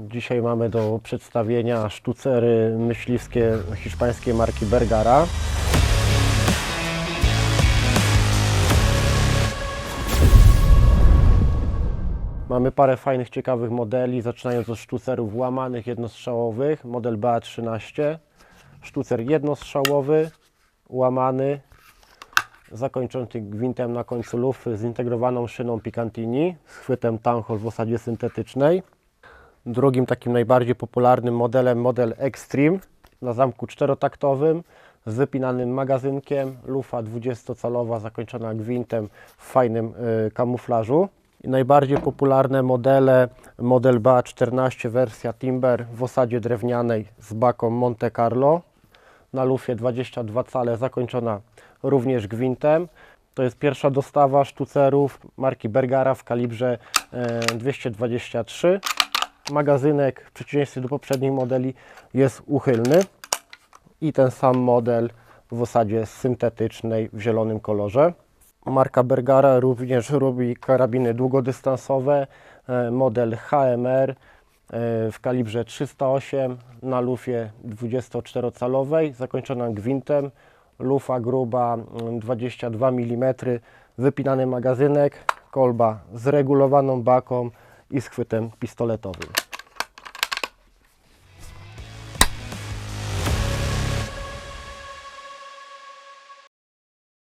Dzisiaj mamy do przedstawienia sztucery myśliwskie hiszpańskiej marki Bergara. Mamy parę fajnych, ciekawych modeli, zaczynając od sztucerów łamanych, jednostrzałowych, model BA13, sztucer jednostrzałowy, łamany, zakończony gwintem na końcu lufy, zintegrowaną szyną Picantini, z chwytem Tanhol w osadzie syntetycznej. Drugim takim najbardziej popularnym modelem, model Extreme na zamku czterotaktowym z wypinanym magazynkiem, lufa 20-calowa zakończona gwintem w fajnym y, kamuflażu. I najbardziej popularne modele, model BA14 wersja Timber w osadzie drewnianej z baką Monte Carlo na lufie 22 cale zakończona również gwintem. To jest pierwsza dostawa sztucerów marki Bergara w kalibrze e, 223. Magazynek w przeciwieństwie do poprzednich modeli jest uchylny. I ten sam model w osadzie syntetycznej w zielonym kolorze. Marka Bergara również robi karabiny długodystansowe, e, model HMR e, w kalibrze 308 na lufie 24-calowej, zakończona gwintem, lufa gruba mm, 22 mm, wypinany magazynek, kolba z regulowaną baką i z chwytem pistoletowym.